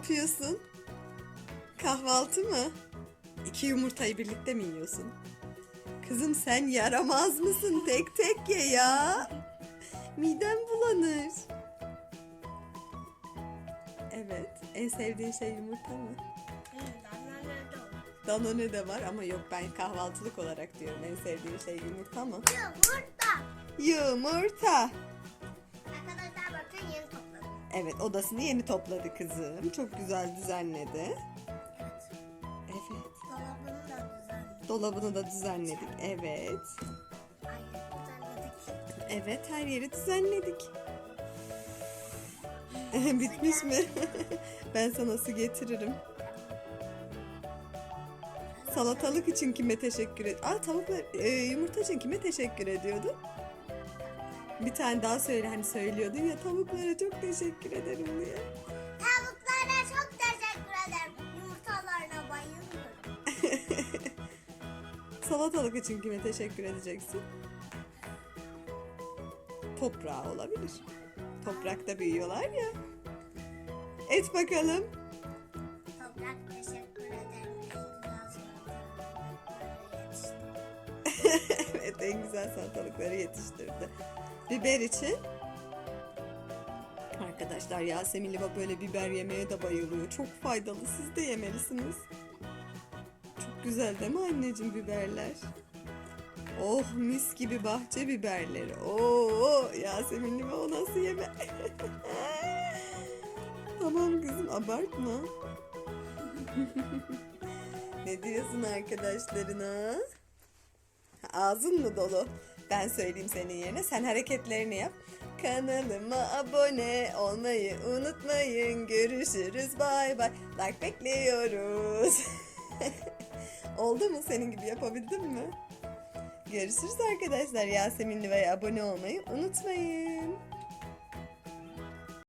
yapıyorsun? Kahvaltı mı? İki yumurtayı birlikte mi yiyorsun? Kızım sen yaramaz mısın? Tek tek ye ya. Midem bulanır. Evet. En sevdiğin şey yumurta mı? Danone de var ama yok ben kahvaltılık olarak diyorum. En sevdiğin şey yumurta mı? Yumurta. Yumurta. Evet odasını yeni topladı kızım. Çok güzel düzenledi. Evet. Evet. Dolabını da düzenledim. Dolabını da düzenledik. Evet. Ay düzenledik. Evet her yeri düzenledik. Bitmiş mi? ben sana su getiririm. Salatalık için kime teşekkür et? Aa tavuklar e, yumurta için kime teşekkür ediyordun? Bir tane daha söyle hani söylüyordun ya tavuklara çok teşekkür ederim diye. Tavuklara çok teşekkür ederim. Yumurtalarına bayılıyorum. Salatalık için kime teşekkür edeceksin? Toprağa olabilir. Toprakta büyüyorlar ya. Et bakalım. Toprak teşekkür ederim. Evet en güzel salatalıkları yetiştirdi. Biber için Arkadaşlar Yasemin Liva böyle biber yemeye de bayılıyor. Çok faydalı. Siz de yemelisiniz. Çok güzel değil mi anneciğim biberler? Oh mis gibi bahçe biberleri. Oo Yasemin Liva o nasıl yeme? tamam kızım abartma. ne diyorsun arkadaşlarına? Ağzın mı dolu? Ben söyleyeyim senin yerine. Sen hareketlerini yap. Kanalıma abone olmayı unutmayın. Görüşürüz. Bay bay. Like bekliyoruz. Oldu mu? Senin gibi yapabildin mi? Görüşürüz arkadaşlar. Yasemin Liva'ya abone olmayı unutmayın.